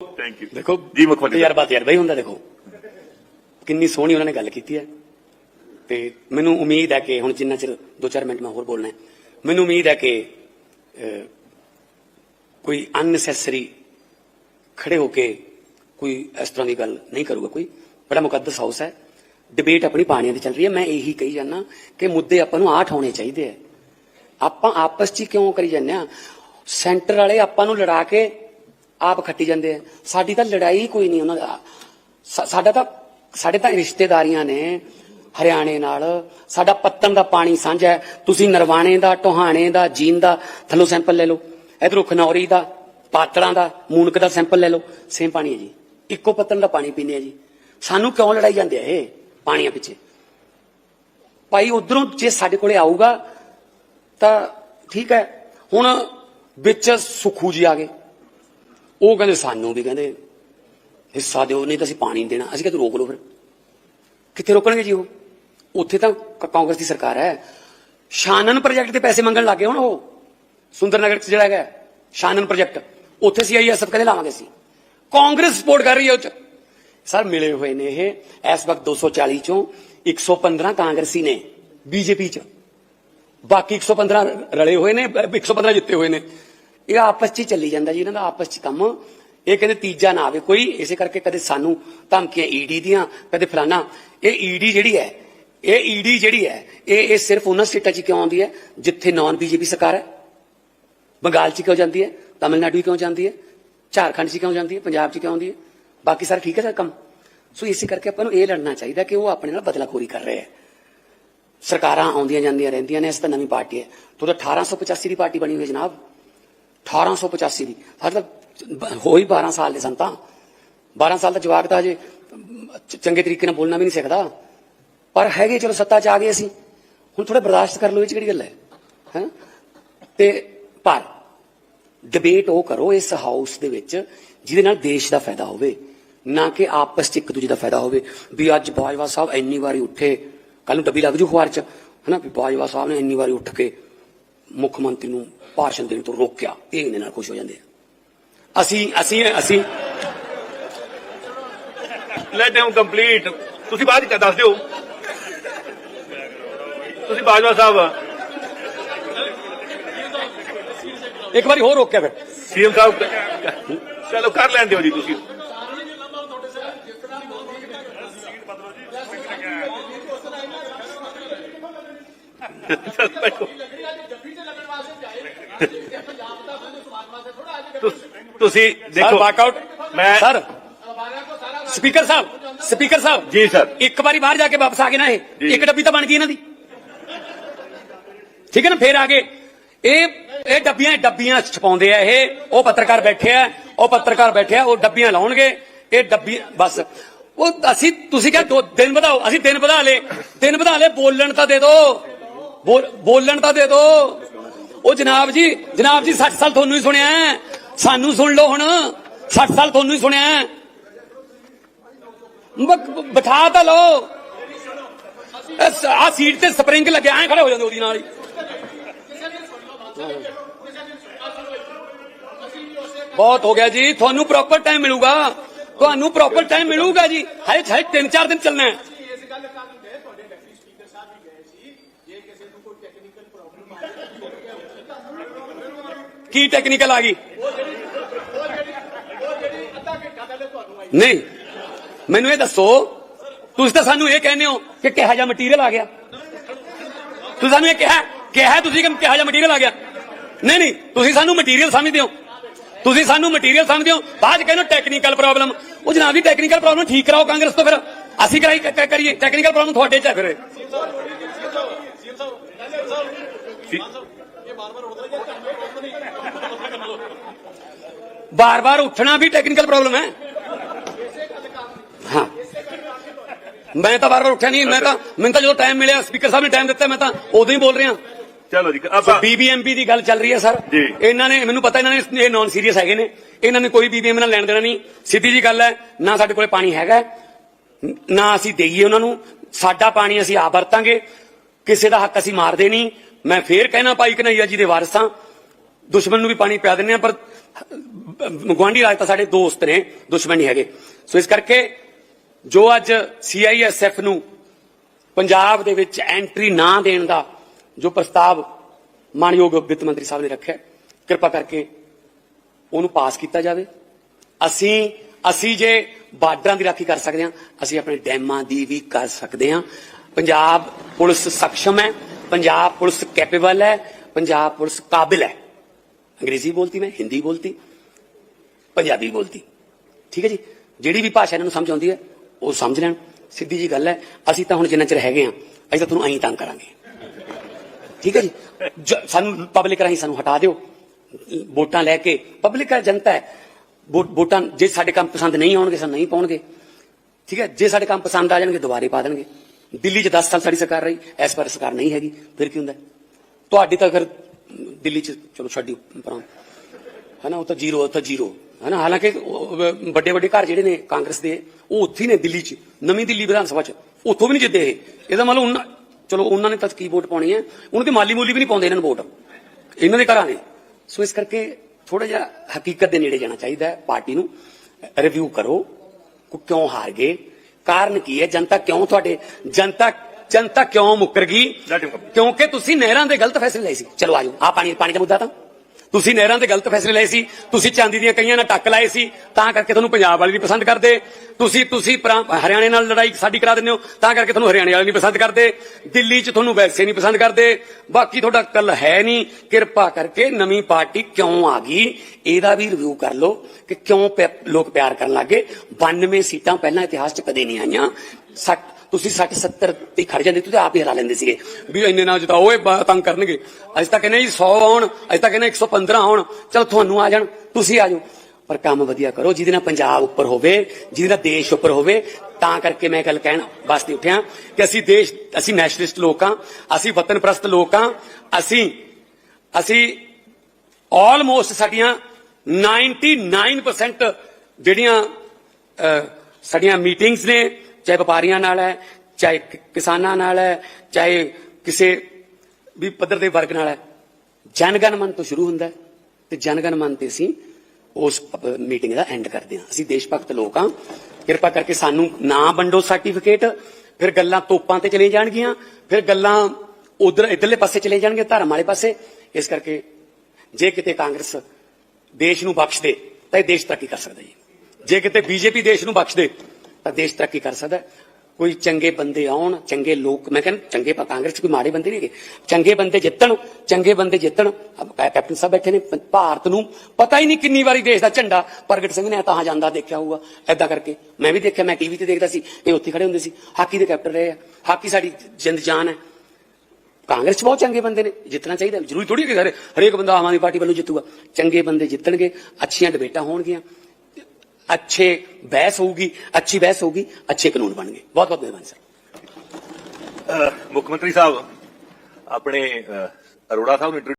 Thank you ਦੇਖੋ ਜੀ ਮੁੱਖ ਮੰਤਰੀ ਤਜਰਬਾ ਤਜਰਬਾ ਹੀ ਹੁੰਦਾ ਦੇਖੋ। ਕਿੰਨੀ ਸੋਹਣੀ ਉਹਨਾਂ ਨੇ ਗੱਲ ਕੀਤੀ ਹੈ। ਤੇ ਮੈਨੂੰ ਉਮੀਦ ਹੈ ਕਿ ਹੁਣ ਜਿੰਨਾ ਚਿਰ 2-4 ਮਿੰਟ ਮੈਂ ਹੋਰ ਬੋਲਣਾ ਹੈ ਮੈਨੂੰ ਉਮੀਦ ਹੈ ਕਿ ਕੋਈ ਅਨਨੈਸੈਸਰੀ ਖੜੇ ਹੋ ਕੇ ਕੋਈ ਇਸ ਤਰ੍ਹਾਂ ਦੀ ਗੱਲ ਨਹੀਂ ਕਰੂਗਾ ਕੋਈ। ਬੜਾ ਮੁਕੱਦਸ ਹਾਊਸ ਹੈ। ਡਿਬੇਟ ਆਪਣੀ ਪਾਣੀਆਂ ਦੀ ਚੱਲ ਰਹੀ ਹੈ। ਮੈਂ ਇਹੀ ਕਹੀ ਜਾਂਦਾ ਕਿ ਮੁੱਦੇ ਆਪਾਂ ਨੂੰ ਆਠ ਹੋਣੇ ਚਾਹੀਦੇ ਆ ਆਪਾਂ ਆਪਸ 'ਚ ਕਿਉਂ ਕਰੀ ਜਾਂਦੇ ਆ ਸੈਂਟਰ ਵਾਲੇ ਆਪਾਂ ਨੂੰ ਲੜਾ ਕੇ ਆਪ ਖੱਟੀ ਜਾਂਦੇ ਆ। ਸਾਡੀ ਤਾਂ ਲੜਾਈ ਕੋਈ ਨਹੀਂ ਉਹਨਾਂ ਦਾ। ਸਾਡਾ ਤਾਂ, ਸਾਡੇ ਤਾਂ ਰਿਸ਼ਤੇਦਾਰੀਆਂ ਨੇ ਹਰਿਆਣੇ ਨਾਲ। ਸਾਡਾ ਪੱਤਨ ਦਾ ਪਾਣੀ ਸਾਂਝਾ ਹੈ। ਤੁਸੀਂ ਨਰਵਾਣੇ ਦਾ, ਟੋਹਾਣੇ ਦਾ ਜੀਨ ਦਾ, ਥੱਲੋਂ ਸੈਂਪਲ ਲੈ ਲਓ। ਇਧਰੋਂ ਖਨੌਰੀ ਦਾ ਪਾਤੜਾਂ ਦਾ, ਮੂਨਕ ਦਾ ਸੈਂਪਲ ਲੈ ਲਓ। ਸੇਮ ਪਾਣੀ ਹੈ ਜੀ। ਇੱਕੋ ਪੱਤਨ ਦਾ ਪਾਣੀ ਪੀਂਦੇ ਆ ਜੀ। ਸਾਨੂੰ ਕਿਉਂ ਲੜਾਈ ਜਾਂਦੇ ਆ ਇਹ ਪਾਣੀਆਂ ਪਿੱਛੇ? ਭਾਈ, ਉਧਰੋਂ ਜੇ ਸਾਡੇ ਕੋਲੇ ਆਊਗਾ ਤਾਂ ਠੀਕ ਹੈ। ਹੁਣ ਵਿੱਚ ਸੁਖੂ ਜੀ ਆ ਗਏ। ਉਹ ਕਹਿੰਦੇ ਸਾਨੂੰ ਵੀ ਕਹਿੰਦੇ, ਹਿੱਸਾ ਦਿਓ, ਨਹੀਂ ਤਾਂ ਅਸੀਂ ਪਾਣੀ ਨਹੀਂ ਦੇਣਾ। ਅਸੀਂ ਕਹਿੰਦੇ ਰੋਕ ਲਓ ਫਿਰ। ਕਿੱਥੇ ਰੋਕਣਗੇ ਜੀ ਉਹ? ਉੱਥੇ ਤਾਂ ਕਾਂਗਰਸ ਦੀ ਸਰਕਾਰ ਹੈ। ਸ਼ਾਨਨ ਪ੍ਰੋਜੈਕਟ ਦੇ ਪੈਸੇ ਮੰਗਣ ਲੱਗੇ ਹੁਣ ਉਹ। ਸੁੰਦਰਨਗਰ ਚ ਜਿਹੜਾ ਹੈਗਾ, ਸ਼ਾਨਨ ਪ੍ਰੋਜੈਕਟ ਉੱਥੇ ਸੀਆਈਐਸਐਫ ਕਹਿੰਦੇ ਲਾਵਾਂਗੇ ਸੀ ਕਾਂਗਰਸ ਸਪੋਰਟ ਕਰ ਰਹੀ ਹੈ ਉਹ ਚ। ਸਰ, ਮਿਲੇ ਹੋਏ ਨੇ ਇਹ। ਇਸ ਵਕਤ 240 ਚੋਂ 115 ਕਾਂਗਰਸੀ ਨੇ ਬੀਜੇਪੀ ਚ। ਬਾਕੀ 115 ਰਲੇ ਹੋਏ ਨੇ 115 ਜਿੱਤੇ ਹੋਏ ਨੇ। ਇਹ ਆਪਸ 'ਚ ਹੀ ਚੱਲੀ ਜਾਂਦਾ ਜੀ, ਇਹਨਾਂ ਦਾ ਆਪਸ 'ਚ ਕੰਮ। ਇਹ ਕਹਿੰਦੇ ਤੀਜਾ ਨਾ ਆਵੇ ਕੋਈ ਇਸੇ ਕਰਕੇ ਕਦੇ ਸਾਨੂੰ ਧਮਕੀਆਂ ਈਡੀ ਦੀਆਂ, ਕਦੇ ਫਲਾਣਾ ਇਹ ਈਡੀ ਜਿਹੜੀ ਹੈ, ਇਹ ਈਡੀ ਜਿਹੜੀ ਹੈ, ਇਹ ਇਹ ਸਿਰਫ ਉਹਨਾਂ ਸਟੇਟਾਂ 'ਚ ਕਿਉਂ ਆਉਂਦੀ ਹੈ ਜਿੱਥੇ ਨਾਨ ਬੀਜੇਪੀ ਸਰਕਾਰ ਹੈ? ਬੰਗਾਲ 'ਚ ਕਿਉਂ ਜਾਂਦੀ ਹੈ? ਤਮਿਲਨਾਡੂ ਕਿਉਂ ਜਾਂਦੀ ਹੈ? ਝਾਰਖੰਡ 'ਚ ਕਿਉਂ ਜਾਂਦੀ ਹੈ? ਪੰਜਾਬ 'ਚ ਕਿਉਂ ਆਉਂਦੀ ਹੈ? ਬਾਕੀ ਸਾਰਾ ਠੀਕ ਹੈ ਸਰ ਕੰਮ। ਸੋ ਇਸੇ ਕਰਕੇ ਆਪਾਂ ਨੂੰ ਇਹ ਲੜਨਾ ਚਾਹੀਦਾ ਕਿ ਉਹ ਆਪਣੇ ਨਾਲ ਬਦਲਾਖੋਰੀ ਕਰ ਰਹੇ ਹੈ। ਸਰਕਾਰਾਂ ਆਉਂਦੀਆਂ ਜਾਂਦੀਆਂ ਰਹਿੰਦੀਆਂ ਨੇ, ਇਸ ਤਾਂ ਨਵੀਂ ਪਾਰਟੀ ਹੈ। ਤੋਂ 1885 ਦੀ ਪਾਰਟੀ ਬਣੀ ਹੋਈ ਜਨਾਬ। 1885 ਦੀ। ਮਤਲਬ ਤਾਂ ਹੋਈ 12 ਸਾਲ ਦੇ ਸੰਤਾਂ। 12 ਸਾਲ ਦਾ ਜਵਾਕ ਤਾਂ ਅਜੇ ਚੰਗੇ ਤਰੀਕੇ ਨਾਲ ਬੋਲਣਾ ਵੀ ਨਹੀਂ ਸਿੱਖਦਾ। ਪਰ ਹੈਗੇ, ਚਲੋ ਸੱਤਾ 'ਚ ਆ ਗਏ ਅਸੀਂ। ਹੁਣ ਥੋੜਾ ਬਰਦਾਸ਼ਤ ਕਰ ਲਓ, ਇਹ 'ਚ ਕਿਹੜੀ ਗੱਲ ਹੈ? ਹੈ? ਤੇ ਪਰ ਡਿਬੇਟ ਉਹ ਕਰੋ ਇਸ ਹਾਊਸ ਦੇ ਵਿੱਚ ਜਿਹਦੇ ਨਾਲ ਦੇਸ਼ ਦਾ ਫਾਇਦਾ ਹੋਵੇ। ਨਾ ਕਿ ਆਪਸ 'ਚ ਇੱਕ ਦੂਜੇ ਦਾ ਫਾਇਦਾ ਹੋਵੇ। ਵੀ ਅੱਜ ਬਾਜਵਾ ਸਾਹਿਬ ਇੰਨੀ ਵਾਰੀ ਉੱਠੇ। ਕੱਲ ਨੂੰ ਡੱਬੀ ਲੱਗ ਜੂ ਅਖਬਾਰ 'ਚ। ਹਨਾ? ਵੀ ਬਾਜਵਾ ਸਾਹਿਬ ਨੇ ਇੰਨੀ ਵਾਰੀ ਉੱਠ ਕੇ ਮੁੱਖ ਮੰਤਰੀ ਨੂੰ ਭਾਸ਼ਣ ਦੇਣ ਤੋਂ ਰੋਕਿਆ ਇਹ ਇਹਦੇ ਨਾਲ ਖੁਸ਼ ਹੋ ਜਾਂਦੇ ਆ। ਅਸੀਂ ਅਸੀਂ ਅਸੀਂ ਲੈਟ ਹਿਮ ਕੰਪਲੀਟ ਤੁਸੀਂ ਬਾਅਦ ਚ ਦੱਸ ਦਿਓ। ਤੁਸੀਂ ਬਾਜਵਾ ਸਾਹਿਬ। ਇੱਕ ਵਾਰੀ ਹੋਰ ਰੋਕਿਆ ਫਿਰ। ਸੀਐਮ ਸਾਹਿਬ ਚਲੋ ਕਰ ਲੈਣ ਦਿਓ ਜੀ ਤੁਸੀਂ। ਤੁਸੀਂ ਸਰ ਦੇਖੋ ਵਾਕਆਊਟ ਮੈਂ ਸਰ ਸਪੀਕਰ ਸਾਹਿਬ ਸਪੀਕਰ ਸਾਹਿਬ ਜੀ ਸਰ ਇੱਕ ਵਾਰੀ ਬਾਹਰ ਜਾ ਕੇ ਵਾਪਸ ਆ ਗਏ ਨਾ ਇਹ ਜੀ। ਇੱਕ ਡੱਬੀ ਤਾਂ ਬਣ ਗਈ ਇਹਨਾਂ ਦੀ ਠੀਕ ਹੈ ਨਾ ਫੇਰ ਆ ਗਏ ਇਹ ਇਹ ਡੱਬੀਆਂ ਡੱਬੀਆਂ ਛਪਾਉਂਦੇ ਆ ਇਹ। ਉਹ ਪੱਤਰਕਾਰ ਬੈਠੇ ਆ ਉਹ ਪੱਤਰਕਾਰ ਬੈਠੇ ਆ ਉਹ ਡੱਬੀਆਂ ਲਾਉਣਗੇ। ਇਹ ਡੱਬੀ ਬਸ। ਉਹ ਅਸੀਂ ਤੁਸੀਂ ਕਿਹਾ ਦੋ ਦਿਨ ਵਧਾਓ ਅਸੀਂ ਦਿਨ ਵਧਾ ਲੇ ਦਿਨ ਵਧਾ ਲੇ ਬੋਲਣ ਤਾਂ ਦੇ ਦਿਓ ਬੋਲ- ਬੋਲਣ ਤਾਂ ਦੇ ਦਿਓ ਉਹ ਜਨਾਬ ਜੀ ਜਨਾਬ ਜੀ 60 ਸਾਲ ਤੁਹਾਨੂੰ ਹੀ ਸੁਣਿਆ ਸਾਨੂੰ ਸੁਣ ਲਓ ਹੁਣ। 60 ਸਾਲ ਤੁਹਾਨੂੰ ਹੀ ਸੁਣਿਆ ਬਿਠਾ ਤਾਂ ਲਓ। ਆ ਸੀਟ ਤੇ ਸਪਰਿੰਗ ਲੱਗਿਆ, ਐ ਖੜੇ ਹੋ ਜਾਂਦੇ ਉਹਦੀ ਨਾਲ ਹੀ। ਬਹੁਤ ਹੋ ਗਿਆ ਜੀ। ਤੁਹਾਨੂੰ ਪ੍ਰੋਪਰ ਟਾਈਮ ਮਿਲੂਗਾ। ਤੁਹਾਨੂੰ ਪ੍ਰੋਪਰ ਟਾਈਮ ਮਿਲੂਗਾ ਜੀ। ਹਜੇ ਹਜੇ 3-4 ਦਿਨ ਚੱਲਣਾ ਹੈ ਇਸ ਗੱਲ ਕਰਨ ਗਏ ਤੁਹਾਡੇ ਡਿਪਟੀ ਸਪੀਕਰ ਸਾਹਿਬ ਵੀ ਗਏ ਸੀ ਜੇ ਕਿਸੇ ਨੂੰ ਕੋਈ ਟੈਕਨੀਕਲ ਪ੍ਰੋਬਲਮ ਆ ਕੀ ਟੈਕਨੀਕਲ ਆ ਗਈ? ਨਹੀਂ, ਮੈਨੂੰ ਇਹ ਦੱਸੋ, ਤੁਸੀਂ ਤਾਂ ਸਾਨੂੰ ਇਹ ਕਹਿੰਦੇ ਹੋ ਕਿ ਕਿਹਾ ਜਿਹਾ ਮਟੀਰੀਅਲ ਆ ਗਿਆ। ਤੁਸੀਂ ਸਾਨੂੰ ਇਹ ਕਿਹਾ ਕਿਹਾ ਤੁਸੀਂ ਕਿ ਕਿਹਾ ਜਿਹਾ ਮਟੀਰੀਅਲ ਆ ਗਿਆ? ਨਹੀਂ ਨਹੀਂ, ਤੁਸੀਂ ਸਾਨੂੰ ਮਟੀਰੀਅਲ ਸਮਝਦੇ ਹੋ। ਤੁਸੀਂ ਸਾਨੂੰ ਮਟੀਰੀਅਲ ਸਮਝਦੇ ਹੋ। ਬਾਅਦ 'ਚ ਕਹਿੰਦੇ ਹੋ ਟੈਕਨੀਕਲ ਪ੍ਰੋਬਲਮ ਉਹ ਜਨਾਬ ਦੀ ਟੈਕਨੀਕਲ ਪ੍ਰੋਬਲਮ ਠੀਕ ਕਰਾਓ ਕਾਂਗਰਸ ਤੋਂ ਫਿਰ। ਅਸੀਂ ਕਰਾਈ ਕਰੀਏ। ਟੈਕਨੀਕਲ ਪ੍ਰੋਬਲਮ ਤੁਹਾਡੇ 'ਚ ਹੈ ਫਿਰ। ਬਾਰ-ਬਾਰ ਉੱਠਣਾ ਵੀ ਟੈਕਨੀਕਲ ਪ੍ਰੋਬਲਮ ਹੈ। ਹਾਂ। ਮੈਂ ਤਾਂ ਬਾਰ-ਬਾਰ ਉੱਠਿਆ ਨਹੀਂ ਮੈਂ ਤਾਂ ਮੈਨੂੰ ਤਾਂ ਜਦੋਂ ਟਾਈਮ ਮਿਲਿਆ ਸਪੀਕਰ ਸਾਹਿਬ ਨੇ ਟਾਈਮ ਦਿੱਤਾ ਮੈਂ ਤਾਂ ਉਦੋਂ ਹੀ ਬੋਲ ਰਿਹਾ। ਚਲੋ ਜੀ ਆਪਾਂ ਬੀਬੀਐਮਪੀ ਦੀ ਗੱਲ ਚੱਲ ਰਹੀ ਹੈ ਸਰ। ਇਹਨਾਂ ਨੇ ਮੈਨੂੰ ਪਤਾ ਇਹਨਾਂ ਨੇ ਇਹ ਨੌਨ ਸੀਰੀਅਸ ਹੈਗੇ ਨੇ। ਇਹਨਾਂ ਨੇ ਕੋਈ ਬੀਬੀਐਮ ਨਾਲ ਲੈਣ ਦੇਣਾ ਨਹੀਂ। ਸਿੱਧੀ ਜੀ ਗੱਲ ਹੈ ਨਾ ਸਾਡੇ ਕੋਲੇ ਪਾਣੀ ਹੈਗਾ ਨਾ ਅਸੀਂ ਦੇਈਏ ਉਹਨਾਂ ਨੂੰ। ਸਾਡਾ ਪਾਣੀ ਅਸੀਂ ਆਪ ਵਰਤਾਂਗੇ। ਕਿਸੇ ਦਾ ਹੱਕ ਅਸੀਂ ਮਾਰਦੇ ਨਹੀਂ। ਮੈਂ ਫੇਰ ਕਹਿਣਾ ਭਾਈ ਕਨਈਆ ਜੀ ਦੇ ਵਾਰਸਾਂ ਦੁਸ਼ਮਣ ਨੂੰ ਵੀ ਪਾਣੀ ਪਿਆ ਦਿੰਦੇ ਆ ਪਰ ਗਵਾਂਢੀ ਰਾਜ ਤਾਂ ਸਾਡੇ ਦੋਸਤ ਨੇ, ਦੁਸ਼ਮਣ ਨਹੀਂ ਹੈਗੇ। ਸੋ ਇਸ ਕਰਕੇ ਜੋ ਅੱਜ ਸੀਆਈਐਸਐਫ ਨੂੰ ਪੰਜਾਬ ਦੇ ਵਿੱਚ ਐਂਟਰੀ ਨਾ ਦੇਣ ਦਾ ਜੋ ਪ੍ਰਸਤਾਵ ਮਾਨਯੋਗ ਵਿੱਤ ਮੰਤਰੀ ਸਾਹਿਬ ਨੇ ਰੱਖਿਆ, ਕਿਰਪਾ ਕਰਕੇ ਉਹਨੂੰ ਪਾਸ ਕੀਤਾ ਜਾਵੇ। ਅਸੀਂ ਅਸੀਂ ਜੇ ਬਾਰਡਰਾਂ ਦੀ ਰਾਖੀ ਕਰ ਸਕਦੇ ਹਾਂ, ਅਸੀਂ ਆਪਣੇ ਡੈਮਾਂ ਦੀ ਵੀ ਕਰ ਸਕਦੇ ਹਾਂ। ਪੰਜਾਬ ਪੁਲਿਸ ਸક્ષਮ ਹੈ, ਪੰਜਾਬ ਪੁਲਿਸ ਕੈਪੇਬਲ ਹੈ, ਪੰਜਾਬ ਪੁਲਿਸ ਕਾਬਿਲ ਹੈ। ਅੰਗਰੇਜ਼ੀ ਬੋਲਤੀ ਮੈਂ, ਹਿੰਦੀ ਬੋਲਤੀ, ਪੰਜਾਬੀ ਬੋਲਤੀ। ਠੀਕ ਹੈ ਜੀ? ਜਿਹੜੀ ਵੀ ਭਾਸ਼ਾ ਇਹਨਾਂ ਨੂੰ ਸਮਝ ਆਉਂਦੀ ਹੈ, ਉਹ ਸਮਝ ਲੈਣ। ਸਿੱਧੀ ਜੀ ਗੱਲ ਹੈ, ਅਸੀਂ ਤਾਂ ਹੁਣ ਜਿੰਨਾ ਚਿਰ ਹੈਗੇ ਆ ਅਸੀਂ ਤਾਂ ਤੁਹਾਨੂੰ ਐਂ ਤੰਗ ਕਰਾਂਗੇ। ਠੀਕ ਹੈ ਜੀ? ਜ- ਸਾਨੂੰ ਪਬਲਿਕ ਰਾਹੀਂ ਸਾਨੂੰ ਹਟਾ ਦਿਓ। ਵੋਟਾਂ ਲੈ ਕੇ ਪਬਲਿਕ ਹੈ, ਜਨਤਾ ਹੈ। ਵੋ- ਵੋਟਾਂ ਜੇ ਸਾਡੇ ਕੰਮ ਪਸੰਦ ਨਹੀਂ ਆਉਣਗੇ, ਸਾਨੂੰ ਨਹੀਂ ਪਾਉਣਗੇ। ਠੀਕ ਹੈ? ਜੇ ਸਾਡੇ ਕੰਮ ਪਸੰਦ ਆ ਜਾਣਗੇ, ਦੁਬਾਰੇ ਪਾ ਦੇਣਗੇ। ਦਿੱਲੀ 'ਚ 10 ਸਾਲ ਸਾਡੀ ਸਰਕਾਰ ਰਹੀ, ਇਸ ਵਾਰ ਸਰਕਾਰ ਨਹੀਂ ਹੈਗੀ, ਫਿਰ ਕੀ ਹੁੰਦਾ? ਤੁਹਾਡੀ ਤਾਂ ਫਿਰ ਦਿੱਲੀ 'ਚ, ਚਲੋ ਛੱਡੀ ਪਰਾਂ ਹਨਾ, ਉਹ ਤਾਂ ਜ਼ੀਰੋ, ਉਹ ਤਾਂ ਜ਼ੀਰੋ। ਹਨਾ, ਹਾਲਾਂਕਿ ਵੱਡੇ ਵੱਡੇ ਘਰ ਜਿਹੜੇ ਨੇ ਕਾਂਗਰਸ ਦੇ, ਉਹ ਉੱਥੇ ਹੀ ਨੇ ਦਿੱਲੀ 'ਚ, ਨਵੀਂ ਦਿੱਲੀ ਵਿਧਾਨ ਸਭਾ 'ਚ। ਉੱਥੋਂ ਵੀ ਨਹੀਂ ਜਿੱਤੇ ਇਹ। ਇਹਦਾ ਮਤਲਬ ਉਹਨਾਂ, ਚਲੋ ਉਹਨਾਂ ਨੇ ਤਾਂ ਕੀ ਵੋਟ ਪਾਉਣੀ ਹੈ? ਉਹਨਾਂ ਦੀ ਮਾਲੀ ਮੂਲੀ ਵੀ ਨਹੀਂ ਪਾਉਂਦੇ ਇਹਨਾਂ ਨੂੰ ਵੋਟ। ਇਹਨਾਂ ਦੇ ਘਰਾਂ ਨੇ। ਸੋ ਇਸ ਕਰਕੇ ਥੋੜਾ ਜਿਹਾ ਹਕੀਕਤ ਦੇ ਨੇੜੇ ਜਾਣਾ ਚਾਹੀਦਾ ਹੈ ਪਾਰਟੀ ਨੂੰ। ਰਿਵਿਊ ਕਰੋ। ਕਿਉਂ ਹਾਰ ਗਏ? ਕਾਰਨ ਕੀ ਹੈ? ਜਨਤਾ ਕਿਉਂ ਤੁਹਾਡੇ, ਜਨਤਾ ਜਨਤਾ ਕਿਉਂ ਮੁੱਕਰ ਗਈ. ਕਿਉਂਕਿ ਤੁਸੀਂ ਨਹਿਰਾਂ ਦੇ ਗਲਤ ਫੈਸਲੇ ਲਏ ਸੀ। ਚਲੋ ਆਜੋ ਆ ਪਾਣੀ ਪਾਣੀ ਦਾ ਮੁੱਦਾ ਤਾਂ। ਤੁਸੀਂ ਨਹਿਰਾਂ ਦੇ ਗਲਤ ਫੈਸਲੇ ਲਏ ਸੀ ਤੁਸੀਂ ਚਾਂਦੀ ਦੀਆਂ ਕਈਆਂ ਨਾਲ ਟੱਕ ਲਾਏ ਸੀ ਤਾਂ ਕਰਕੇ ਤੁਹਾਨੂੰ ਪੰਜਾਬ ਵਾਲੇ ਨਹੀਂ ਪਸੰਦ ਕਰਦੇ। ਤੁਸੀਂ ਤੁਸੀਂ ਹਰਿਆਣੇ ਨਾਲ ਲੜਾਈ ਸਾਡੀ ਕਰਾ ਦਿੰਦੇ ਹੋ ਤਾਂ ਕਰਕੇ ਤੁਹਾਨੂੰ ਹਰਿਆਣੇ ਵਾਲੇ ਨਹੀਂ ਪਸੰਦ ਕਰਦੇ। ਦਿੱਲੀ 'ਚ ਤੁਹਾਨੂੰ ਵੈਸੇ ਨਹੀਂ ਪਸੰਦ ਕਰਦੇ। ਬਾਕੀ ਤੁਹਾਡਾ ਕੱਲ ਹੈ ਨਹੀਂ। ਕਿਰਪਾ ਕਰਕੇ ਨਵੀਂ ਪਾਰਟੀ ਕਿਉਂ ਆ ਗਈ? ਇਹਦਾ ਵੀ ਰਿਵਿਊ ਕਰ ਲਓ ਕਿ ਕਿਉਂ ਲੋਕ ਪਿਆਰ ਕਰਨ ਲੱਗੇ 92 ਸੀਟਾਂ ਪਹਿਲਾਂ ਇਤਿਹਾਸ 'ਚ ਕਦੇ ਨਹੀਂ ਆਈਆਂ। ਤੁਸੀਂ 60 70 ਤੇ ਖੜ ਜਾਂਦੇ, ਤੁਸੀਂ ਆਪ ਹੀ ਹਰਾ ਲੈਂਦੇ ਸੀਗੇ। ਵੀ ਇੰਨੇ ਨਾਲ ਜਿਤਾਓ ਓਏ ਬ- ਤੰਗ ਕਰਨਗੇ। ਅੱਜ ਤਾਂ ਕਹਿੰਦੇ ਜੀ 100 ਆਉਣ ਅੱਜ ਤਾਂ ਕਹਿੰਦੇ 115 ਆਉਣ। ਚਲ ਤੁਹਾਨੂੰ ਆ ਜਾਣ, ਤੁਸੀਂ ਆ ਜਾਓ। ਪਰ ਕੰਮ ਵਧੀਆ ਕਰੋ, ਜਿਹਦੇ ਨਾਲ ਪੰਜਾਬ ਉੱਪਰ ਹੋਵੇ, ਜਿਹਦੇ ਨਾਲ ਦੇਸ਼ ਉੱਪਰ ਹੋਵੇ, ਤਾਂ ਕਰਕੇ ਮੈਂ ਗੱਲ ਕਹਿਣ ਵਾਸਤੇ ਉੱਠਿਆ। ਕਿ ਅਸੀਂ ਦੇਸ਼, ਅਸੀਂ ਨੈਸ਼ਨਲਿਸਟ ਲੋਕ ਹਾਂ, ਅਸੀਂ ਵਤਨ ਪ੍ਰਸਤ ਲੋਕ ਹਾਂ, ਅਸੀਂ ਅਸੀਂ ਆਲਮੋਸਟ ਸਾਡੀਆਂ 99% ਜਿਹੜੀਆਂ ਸਾਡੀਆਂ ਮੀਟਿੰਗਸ ਨੇ ਚਾਹੇ ਵਪਾਰੀਆਂ ਨਾਲ ਹੈ, ਚਾਹੇ ਕਿਸਾਨਾਂ ਨਾਲ ਹੈ, ਚਾਹੇ ਕਿਸੇ ਵੀ ਪੱਧਰ ਦੇ ਵਰਗ ਨਾਲ ਹੈ। ਜਨਗਣ ਮਨ ਤੋਂ ਸ਼ੁਰੂ ਹੁੰਦਾ ਹੈ ਤੇ ਜਨਗਣ ਮਨ ਤੇ ਅਸੀਂ ਉਸ ਮੀਟਿੰਗ ਦਾ ਐਂਡ ਕਰਦੇ ਹਾਂ। ਅਸੀਂ ਦੇਸ਼ ਭਗਤ ਲੋਕ ਹਾਂ। ਕਿਰਪਾ ਕਰਕੇ ਸਾਨੂੰ ਨਾ ਵੰਡੋ ਸਰਟੀਫਿਕੇਟ ਫਿਰ ਗੱਲਾਂ ਤੋਪਾਂ ਤੇ ਚਲੇ ਜਾਣਗੀਆਂ, ਫਿਰ ਗੱਲਾਂ ਉਧਰ, ਇਧਰਲੇ ਪਾਸੇ ਚਲੇ ਜਾਣਗੇ, ਧਰਮ ਵਾਲੇ ਪਾਸੇ। ਇਸ ਕਰਕੇ ਜੇ ਕਿਤੇ ਕਾਂਗਰਸ ਦੇਸ਼ ਨੂੰ ਬਖਸ਼ ਦੇ, ਤਾਂ ਇਹ ਦੇਸ਼ ਤਰੱਕੀ ਕਰ ਸਕਦਾ ਜੀ। ਜੇ ਕਿਤੇ ਬੀਜੇਪੀ ਦੇਸ਼ ਨੂੰ ਬਖਸ਼ ਦੇ ਤਾਂ ਦੇਸ਼ ਤਰੱਕੀ ਕਰ ਸਕਦਾ। ਕੋਈ ਚੰਗੇ ਬੰਦੇ ਆਉਣ, ਚੰਗੇ ਲੋਕ, ਮੈਂ ਕਹਿੰਦਾ ਚੰਗੇ ਕਾਂਗਰਸ 'ਚ ਕੋਈ ਮਾੜੇ ਬੰਦੇ ਨਹੀਂ ਹੈਗੇ। ਚੰਗੇ ਬੰਦੇ ਜਿੱਤਣ, ਚੰਗੇ ਬੰਦੇ ਜਿੱਤਣ। ਕੈਪਟਨ ਸਾਹਿਬ ਬੈਠੇ ਨੇ ਭਾਰਤ ਨੂੰ ਪਤਾ ਹੀ ਨਹੀਂ ਕਿੰਨੀ ਵਾਰੀ ਦੇਸ਼ ਦਾ ਝੰਡਾ ਪ੍ਰਗਟ ਸਿੰਘ ਨੇ ਤਾਂ ਜਾਂਦਾ ਦੇਖਿਆ ਹੋਊਗਾ ਐਦਾਂ ਕਰਕੇ। ਮੈਂ ਵੀ ਦੇਖਿਆ, ਮੈਂ ਟੀਵੀ ਤੇ ਦੇਖਦਾ ਸੀ, ਇਹ ਉੱਥੇ ਖੜੇ ਹੁੰਦੇ ਸੀ। ਹਾਕੀ ਦੇ ਕੈਪਟਨ ਰਹੇ ਆ। ਹਾਕੀ ਸਾਡੀ ਜਿੰਦ ਜਾਨ ਹੈ। ਕਾਂਗਰਸ 'ਚ ਬਹੁਤ ਚੰਗੇ ਬੰਦੇ ਨੇ, ਜਿੱਤਣਾ ਚਾਹੀਦਾ। ਜ਼ਰੂਰੀ ਥੋੜੀ ਕਿ ਸਾਰੇ ਹਰੇਕ ਬੰਦਾ ਆਮ ਆਦਮੀ ਪਾਰਟੀ ਵੱਲੋਂ ਜਿੱਤੂਗਾ। ਚੰਗੇ ਬੰਦੇ ਜਿੱਤਣਗੇ, ਅੱਛੀਆਂ ਡਿਬੇਟਾਂ ਹੋਣਗੀਆਂ। ਅੱਛੇ ਬਹਿਸ ਹੋਊਗੀ, ਅੱਛੀ ਬਹਿਸ ਹੋਊਗੀ, ਅੱਛੇ ਕਾਨੂੰਨ ਬਣਨਗੇ। ਬਹੁਤ ਬਹੁਤ ਮਿਹਰਬਾਨੀ, ਸਰ। ਮੁੱਖ ਮੰਤਰੀ ਸਾਹਿਬ, ਆਪਣੇ ਅਰੋੜਾ ਸਾਹਿਬ ਨੂੰ